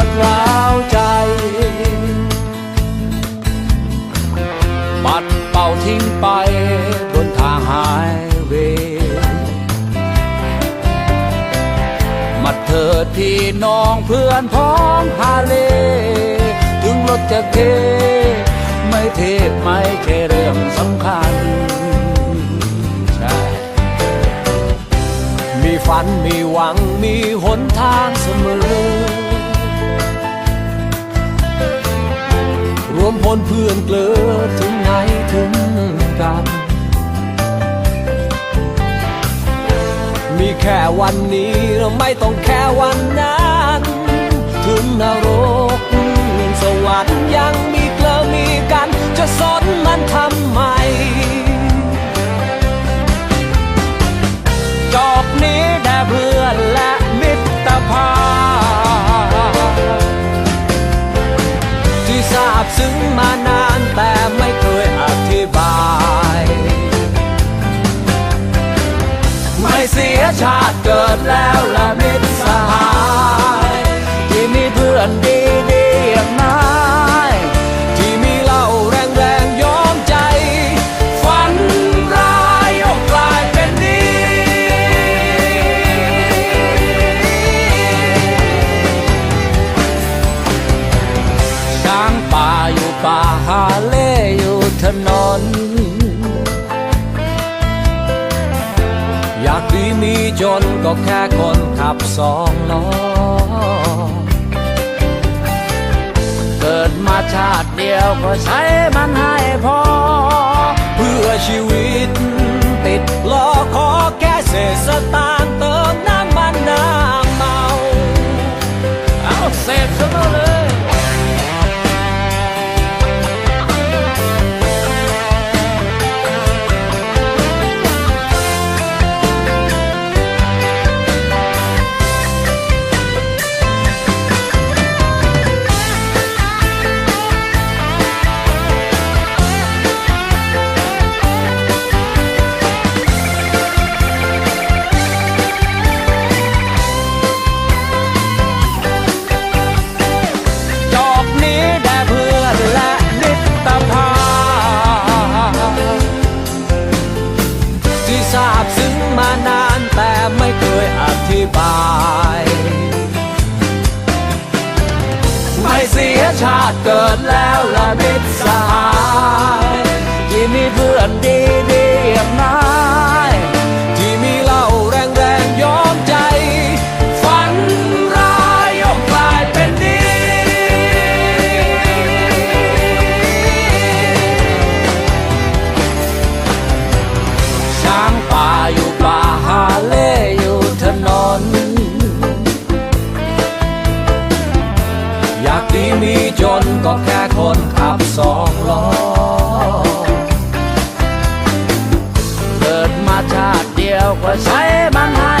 วดร้าวใจบัดเป่าทิ้งไปบนทางหายเวมาเถิดพี่น้องเพื่อนพ้องฮาเล ถึงรถจะเท ไม่เทไม่ใช่เรื่องสำคัญมีฝันมีหวังมี พลเพื่อนเกลือถึงไหนถึงกัน มีแค่วันนี้เราไม่ต้องแค่วันนั้น ถึงนรกสวรรค์ยังมีเกลือมีกัน จะสนมันทำไม ดแล้วละมิตรสหายที่มีเพื่อนดีดีอย่างนายที่มีเล่าแรงแรงๆยอมใจ ฝันร้ายยกกลายเป็นดีช้างป่าอยู่ป่าฮาเล่อยู่ถนน อยากดีมีจนก็แค่คนขับสองล้อ เกิดมาชาติเดียวก็ใช้มันให้พอ เพื่อชีวิตติดล้อขอแค่เศษสตางค์เติ ทราบซึ้งมานานแต่ไม่เคยอธิบาย ไม่เสียชาติเกิดแล้วละมิตรสหายที่มีเพื่อนดี ก็แค่คนขับสองล้อ เกิดมาชาติเดียวก็ใช้มันให้